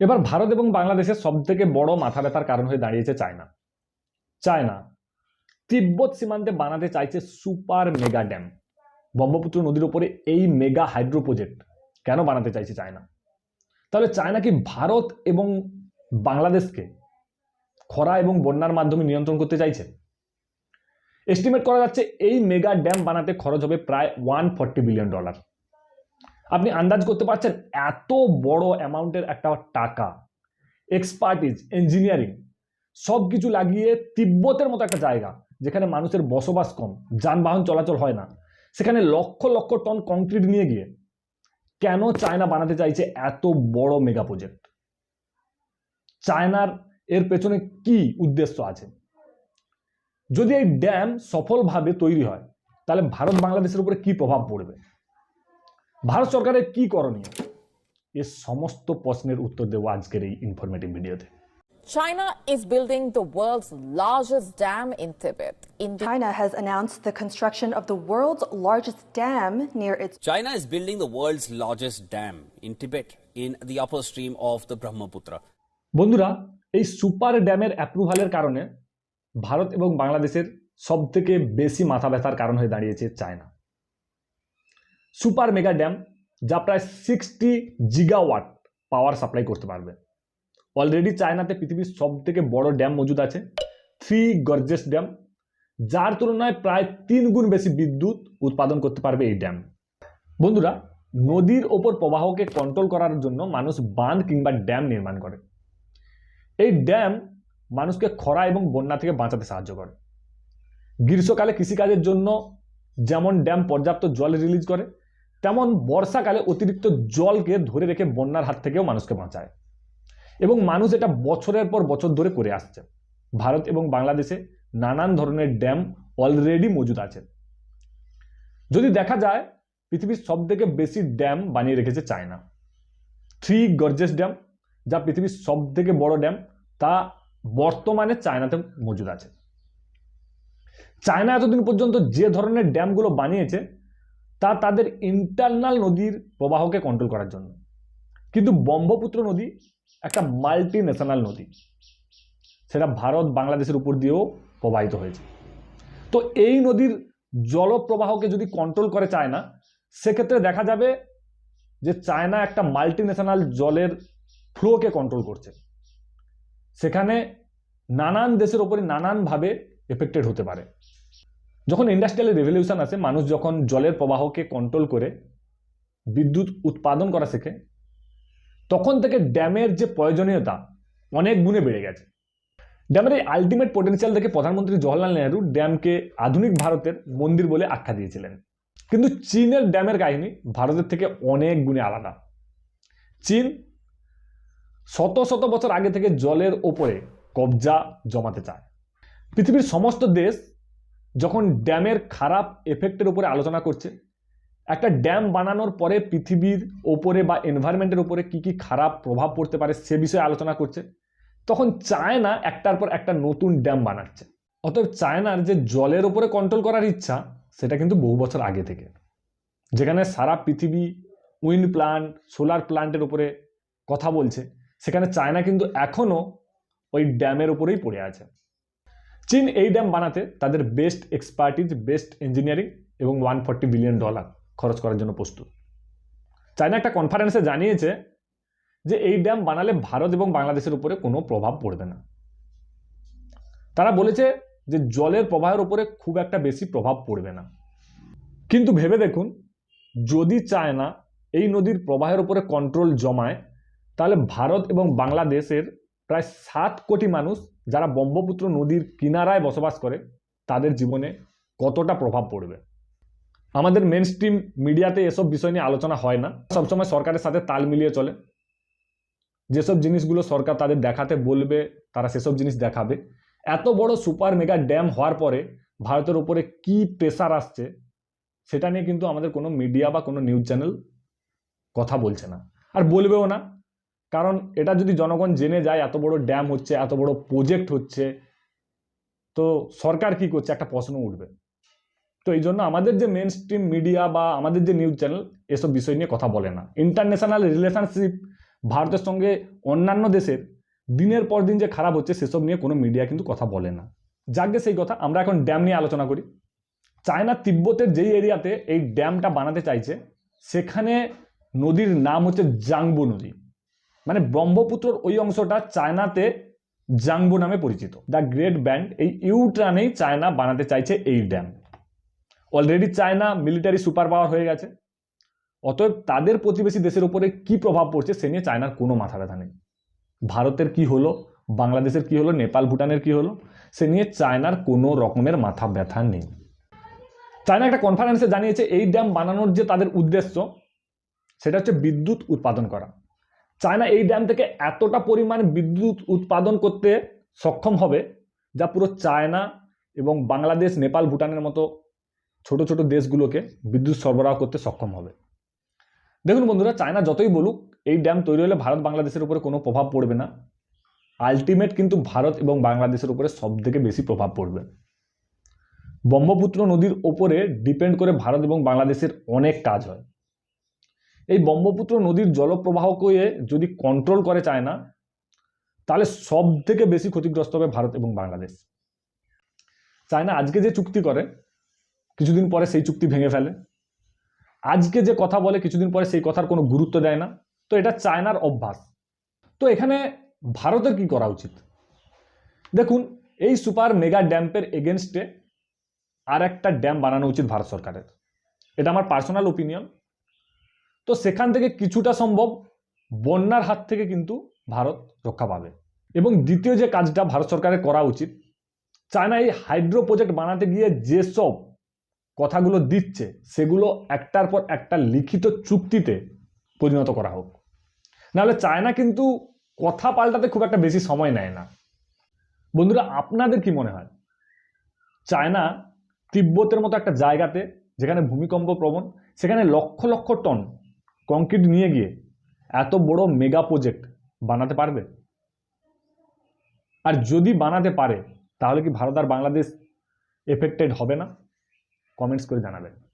এবার ভারত এবং বাংলাদেশের সব থেকে বড় মাথা ব্যথার কারণ হয়ে দাঁড়িয়েছে চায়না। চায়না তিব্বত সীমান্তে বানাতে চাইছে সুপার মেগা ড্যাম। ব্রহ্মপুত্র নদীর উপরে এই মেগা হাইড্রো প্রজেক্ট কেন বানাতে চাইছে চায়না? তাহলে চায়না কি ভারত এবং বাংলাদেশকে খরা এবং বন্যার মাধ্যমে নিয়ন্ত্রণ করতে চাইছে? এস্টিমেট করা যাচ্ছে এই মেগা ড্যাম বানাতে খরচ হবে প্রায় ওয়ান বিলিয়ন ডলার আপনি আন্দাজ করতে পারছেন এত বড় অ্যামাউন্টের একটা টাকা এক্সপার্টিজ ইঞ্জিনিয়ারিং সব কিছু লাগিয়ে তিব্বতের মতো একটা জায়গা যেখানে মানুষের বসবাস কম, যানবাহন চলাচল হয় না। সেখানে লক্ষ লক্ষ টন কংক্রিট নিয়ে গিয়ে কেন চায়না বানাতে চাইছে এত বড় মেগা প্রজেক্ট চায়নার এর পেছনে কি উদ্দেশ্য আছে? যদি এই ড্যাম সফলভাবে তৈরি হয়, তাহলে ভারত বাংলাদেশের উপরে কি প্রভাব পড়বে? ভারত সরকারের কি করণীয় এ সমস্ত প্রশ্নের উত্তর দেবো আজকের এই ইনফরমেটিভ ভিডিওতে China is building the world's largest dam in Tibet. India China has announced the construction of the world's largest dam near its China is building the world's largest dam in Tibet in the upper stream of the Brahmaputra. বন্ধুরা এই super ড্যামের অ্যাপ্রুভালের কারণে ভারত এবং বাংলাদেশের সব থেকে বেশি মাথা ব্যথার কারণ হয়ে দাঁড়িয়েছে চায়না সুপার মেগা ড্যাম, যা প্রায় সিক্সটি জিগাওয়াট পাওয়ার সাপ্লাই করতে পারবে। অলরেডি চায়নাতে পৃথিবীর সব থেকে বড় ড্যাম মজুদ আছে থ্রি গর্জেস ড্যাম যার তুলনায় প্রায় তিন গুণ বেশি বিদ্যুৎ উৎপাদন করতে পারবে এই ড্যাম। বন্ধুরা, নদীর ওপর প্রবাহকে কন্ট্রোল করার জন্য মানুষ বাঁধ কিংবা ড্যাম নির্মাণ করে। এই ড্যাম মানুষকে খরা এবং বন্যা থেকে বাঁচাতে সাহায্য করে। গ্রীষ্মকালে কৃষিকাজের জন্য যেমন ড্যাম পর্যাপ্ত জল রিলিজ করে তেমন বর্ষাকালে অতিরিক্ত জলকে ধরে রেখে বন্যার হাত থেকেও মানুষকে বাঁচায়। এবং মানুষ এটা বছরের পর বছর ধরে করে আসছে। ভারত এবং বাংলাদেশে নানান ধরনের ড্যাম অলরেডি মজুদ আছে। যদি দেখা যায়, পৃথিবীর সব থেকে বেশি ড্যাম বানিয়ে রেখেছে চায়না। থ্রি গর্জেস ড্যাম, যা পৃথিবীর সব থেকে বড় ড্যাম, তা বর্তমানে চায়নাতে মজুদ আছে। চায়না এতদিন পর্যন্ত যে ধরনের ড্যামগুলো বানিয়েছে তা তাদের ইন্টারনাল নদীর প্রবাহকে কন্ট্রোল করার জন্য। কিন্তু ব্রহ্মপুত্র নদী একটা মাল্টি ন্যাশনাল নদী। সেটা ভারত, বাংলাদেশের উপর দিয়েও প্রবাহিত হয়েছে। তো এই নদীর জলপ্রবাহকে যদি কন্ট্রোল করে চায়না, সেক্ষেত্রে দেখা যাবে যে চায়না একটা মাল্টি ন্যাশনাল জলের ফ্লোকে কন্ট্রোল করছে। সেখানে নানান দেশের ওপরে নানানভাবে এফেক্টেড হতে পারে। যখন ইন্ডাস্ট্রিয়াল রেভলিউশন আসে, মানুষ যখন জলের প্রবাহকে কন্ট্রোল করে, বিদ্যুৎ উৎপাদন করা শেখে, তখন থেকে ড্যামের যে প্রয়োজনীয়তা অনেক গুণে বেড়ে গেছে। ড্যামের এই আলটিমেট পোটেনশিয়াল দেখে প্রধানমন্ত্রী জওয়াহরলাল নেহরু ড্যামকে আধুনিক ভারতের মন্দির বলে আখ্যা দিয়েছিলেন। কিন্তু চীনের ড্যামের কাহিনী ভারতের থেকে অনেক গুণে আলাদা। চীন শত শত বছর আগে থেকে জলের ওপরে কবজা জমাতে চায়। পৃথিবীর সমস্ত দেশ যখন ড্যামের খারাপ এফেক্টের উপরে আলোচনা করছে, একটা ড্যাম বানানোর পরে পৃথিবীর ওপরে বা এনভায়রনমেন্টের উপরে কি কি খারাপ প্রভাব পড়তে পারে সে বিষয়ে আলোচনা করছে, তখন চায়না একটার পর একটা নতুন ড্যাম বানাচ্ছে। অতএব চায়নার যে জলের ওপরে কন্ট্রোল করার ইচ্ছা, সেটা কিন্তু বহু বছর আগে থেকে। যেখানে সারা পৃথিবী উইন্ড প্লান্ট সোলার প্লান্টের উপরে কথা বলছে, সেখানে চায়না কিন্তু এখনও ওই ড্যামের উপরেই পড়ে আছে। চীন এই ড্যাম বানাতে তাদের বেস্ট এক্সপার্টিজ বেস্ট ইঞ্জিনিয়ারিং এবং ওয়ান ফর্টি বিলিয়ন ডলার খরচ করার জন্য প্রস্তুত। চায়না একটা কনফারেন্সে জানিয়েছে যে এই ড্যাম বানালে ভারত এবং বাংলাদেশের উপরে কোনো প্রভাব পড়বে না। তারা বলেছে যে জলের প্রবাহের উপরে খুব একটা বেশি প্রভাব পড়বে না। কিন্তু ভেবে দেখুন, যদি চায়না এই নদীর প্রবাহের উপরে কন্ট্রোল জমায়, তাহলে ভারত এবং বাংলাদেশের প্রায় সাত কোটি মানুষ যারা ব্রহ্মপুত্র নদীর কিনারায় বসবাস করে, তাদের জীবনে কতটা প্রভাব পড়বে? আমাদের মেন স্ট্রিম মিডিয়াতে এসব বিষয় নিয়ে আলোচনা হয় না। সবসময় সরকারের সাথে তাল মিলিয়ে চলে। যেসব জিনিসগুলো সরকার তাদের দেখাতে বলবে, তারা সেসব জিনিস দেখাবে। এত বড় সুপার মেগা ড্যাম হওয়ার পরে ভারতের উপরে কি প্রেসার আসছে, সেটা নিয়ে কিন্তু আমাদের কোনো মিডিয়া বা কোনো নিউজ চ্যানেল কথা বলছে না। আর বলবেও না। কারণ এটা যদি জনগণ জেনে যায়, এত বড় ড্যাম হচ্ছে, এত বড় প্রজেক্ট হচ্ছে, তো সরকার কি করছে? একটা প্রশ্ন উঠবে। তো এই জন্য আমাদের যে মেন স্ট্রিম মিডিয়া বা আমাদের যে নিউজ চ্যানেল এসব বিষয় নিয়ে কথা বলে না। ইন্টারন্যাশনাল রিলেশনশিপ ভারতের সঙ্গে অন্যান্য দেশের দিনের পর দিন যে খারাপ হচ্ছে, সেসব নিয়ে কোনো মিডিয়া কিন্তু কথা বলে না। যাকে সেই কথা, আমরা এখন ড্যাম নিয়ে আলোচনা করি। চায়না তিব্বতের যেই এরিয়াতে এই ড্যামটা বানাতে চাইছে, সেখানে নদীর নাম হচ্ছে জাংবু নদী। মানে ব্রহ্মপুত্রর ওই অংশটা চায়নাতে জাংবু নামে পরিচিত। দ্য গ্রেট ব্যান্ড, এই ইউট্রানেই চায়না বানাতে চাইছে এই dam. Already China military super power হয়ে গেছে। অতএব তাদের প্রতিবেশী দেশের উপরে কি প্রভাব পড়ছে সে নিয়ে চায়নার কোনো মাথা ব্যথা নেই। ভারতের কি হলো? বাংলাদেশের কি হলো? নেপাল, ভুটানের কি হলো? সে নিয়ে চায়নার কোনো রকমের মাথা ব্যথা নেই। চায়না একটা কনফারেন্সে জানিয়েছে, এই ড্যাম বানানোর যে তাদের উদ্দেশ্য, সেটা হচ্ছে বিদ্যুৎ উৎপাদন করা। চায়না এই ড্যাম থেকে এতটা পরিমাণ বিদ্যুৎ উৎপাদন করতে সক্ষম হবে যা পুরো চায়না এবং বাংলাদেশ, নেপাল, ভুটানের মতো ছোট ছোট দেশগুলোকে বিদ্যুৎ সরবরাহ করতে সক্ষম হবে। দেখুন বন্ধুরা, চায়না যতই বলুক, এই ড্যাম তৈরি হলে ভারত বাংলাদেশের উপরে কোনো প্রভাব পড়বে না। আলটিমেট কিন্তু ভারত এবং বাংলাদেশের উপরে সব থেকে বেশি প্রভাব পড়বে। ব্রহ্মপুত্র নদীর ওপরে ডিপেন্ড করে ভারত এবং বাংলাদেশের অনেক কাজ হয়। এই ব্রহ্মপুত্র নদীর জলপ্রবাহকে যদি কন্ট্রোল করে চায়না, তাহলে সব থেকে বেশি ক্ষতিগ্রস্ত হবে ভারত এবং বাংলাদেশ। চায়না আজকে যে চুক্তি করে, কিছুদিন পরে সেই চুক্তি ভেঙে ফেলে। আজকে যে কথা বলে, কিছুদিন পরে সেই কথার কোনো গুরুত্ব দেয় না। তো এটা চায়নার অভ্যাস। তো এখানে ভারতের কি করা উচিত? দেখুন, এই সুপার মেগা ড্যাম্পের এগেনস্টে আর একটা ড্যাম বানানো উচিত ভারত সরকারের। এটা আমার পার্সোনাল ওপিনিয়ন তো সেখান থেকে কিছুটা সম্ভব বন্যার হাত থেকে কিন্তু ভারত রক্ষা পাবে। এবং দ্বিতীয় যে কাজটা ভারত সরকারের করা উচিত, চায়না এই হাইড্রো প্রজেক্ট বানাতে গিয়ে যেসব কথাগুলো দিচ্ছে, সেগুলো একটার পর একটা লিখিত চুক্তিতে পরিণত করা হোক। নাহলে চায়না কিন্তু কথা পাল্টাতে খুব একটা বেশি সময় নেয় না। বন্ধুরা, আপনাদের কি মনে হয়? চায়না তিব্বতের মতো একটা জায়গাতে, যেখানে ভূমিকম্প প্রবণ, সেখানে লক্ষ লক্ষ টন কংক্রিট নিয়ে গিয়ে এত বড় মেগা প্রজেক্ট বানাতে পারবে? আর যদি বানাতে পারে, তাহলে কি ভারত আর বাংলাদেশ এফেক্টেড হবে না? কমেন্টস করে জানাবেন।